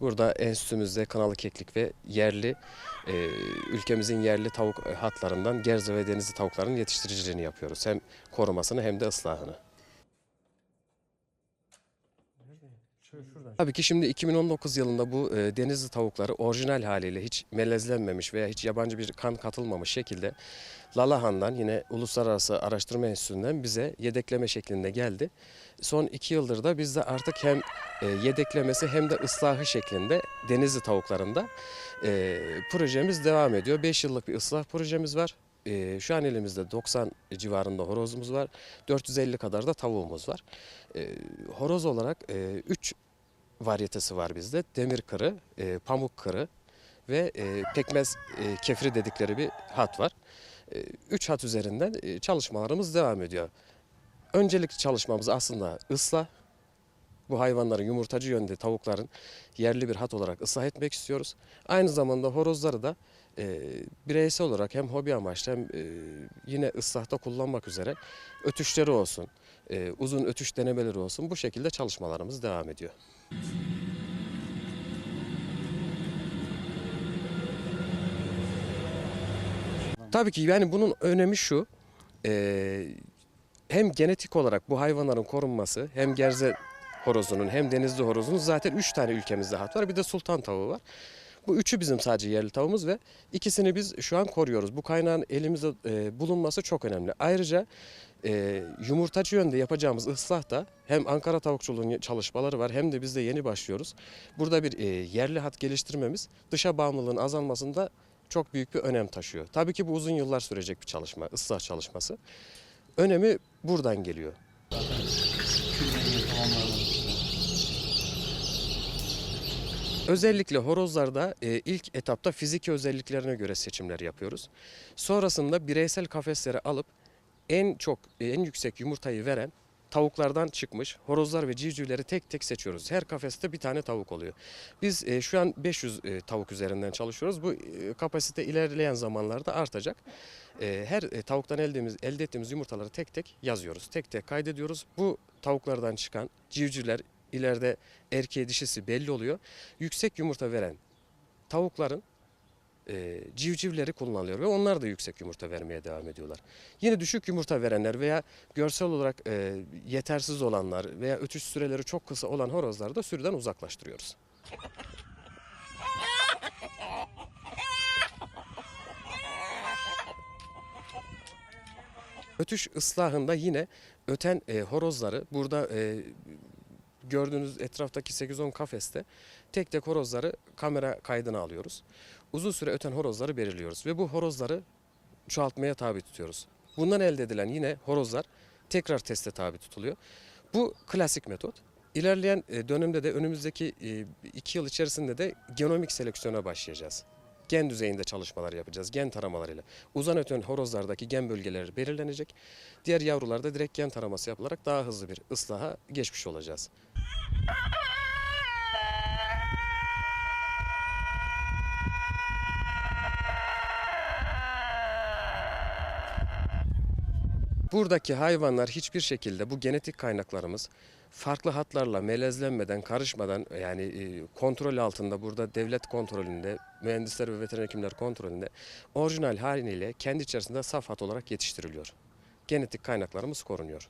Burada enstitümüzde kanalı keklik ve yerli e, ülkemizin yerli tavuk hatlarından gerze ve denizli tavukların yetiştiriciliğini yapıyoruz. Hem korumasını hem de ıslahını. Tabii ki şimdi 2019 yılında bu e, denizli tavukları orijinal haliyle hiç melezlenmemiş veya hiç yabancı bir kan katılmamış şekilde Lalahan'dan yine Uluslararası Araştırma Enstitüsü'nden bize yedekleme şeklinde geldi. Son iki yıldır da biz de artık hem e, yedeklemesi hem de ıslahı şeklinde denizli tavuklarında e, projemiz devam ediyor. 5 yıllık bir ıslah projemiz var. E, şu an elimizde 90 civarında horozumuz var. 450 kadar da tavuğumuz var. E, horoz olarak 3 varyetesi var bizde. Demir kırı, e, pamuk kırı ve e, pekmez e, kefri dedikleri bir hat var. 3 hat üzerinden e, çalışmalarımız devam ediyor. Öncelikli çalışmamız aslında ıslah. Bu hayvanların yumurtacı yönde tavukların yerli bir hat olarak ıslah etmek istiyoruz. Aynı zamanda horozları da e, bireysel olarak hem hobi amaçlı hem e, yine ıslahta kullanmak üzere ötüşleri olsun, e, uzun ötüş denemeleri olsun bu şekilde çalışmalarımız devam ediyor. Tabii ki yani bunun önemi şu. e, hem genetik olarak bu hayvanların korunması hem gerze horozunun hem denizli horozunun zaten 3 tane ülkemizde hat var. Bir de sultan tavuğu var. Bu üçü bizim sadece yerli tavuğumuz ve ikisini biz şu an koruyoruz. Bu kaynağın elimizde e, bulunması çok önemli. Ayrıca e, yumurtacı yönde yapacağımız ıslah da hem Ankara tavukçuluğunun çalışmaları var hem de biz de yeni başlıyoruz. Burada bir e, yerli hat geliştirmemiz dışa bağımlılığın azalmasında çok büyük bir önem taşıyor. Tabii ki bu uzun yıllar sürecek bir çalışma, ıslah çalışması. Önemi buradan geliyor. Özellikle horozlarda e, ilk etapta fiziki özelliklerine göre seçimler yapıyoruz. Sonrasında bireysel kafesleri alıp en çok en yüksek yumurtayı veren tavuklardan çıkmış horozlar ve civcivleri tek tek seçiyoruz. Her kafeste bir tane tavuk oluyor. Biz e, şu an 500 e, tavuk üzerinden çalışıyoruz. Bu e, kapasite ilerleyen zamanlarda artacak. E, her e, tavuktan elde ettiğimiz, elde ettiğimiz yumurtaları tek tek yazıyoruz. Tek tek kaydediyoruz. Bu tavuklardan çıkan civcivler ileride erkeği dişisi belli oluyor. Yüksek yumurta veren tavukların e, civcivleri kullanılıyor ve onlar da yüksek yumurta vermeye devam ediyorlar. Yine düşük yumurta verenler veya görsel olarak e, yetersiz olanlar veya ötüş süreleri çok kısa olan horozları da sürüden uzaklaştırıyoruz. Ötüş ıslahında yine öten e, horozları burada e, gördüğünüz etraftaki 8-10 kafeste tek tek horozları kamera kaydına alıyoruz. Uzun süre öten horozları belirliyoruz ve bu horozları çoğaltmaya tabi tutuyoruz. Bundan elde edilen yine horozlar tekrar teste tabi tutuluyor. Bu klasik metot. İlerleyen e, dönemde de önümüzdeki 2 yıl içerisinde de genomik seleksiyona başlayacağız. Gen düzeyinde çalışmalar yapacağız, gen taramalarıyla. Uzan öten horozlardaki gen bölgeleri belirlenecek. Diğer yavrularda direkt gen taraması yapılarak daha hızlı bir ıslaha geçmiş olacağız. Buradaki hayvanlar hiçbir şekilde bu genetik kaynaklarımız farklı hatlarla melezlenmeden, karışmadan yani e, kontrol altında burada devlet kontrolünde, mühendisler ve veteriner hekimler kontrolünde orijinal haliyle kendi içerisinde saf hat olarak yetiştiriliyor. Genetik kaynaklarımız korunuyor.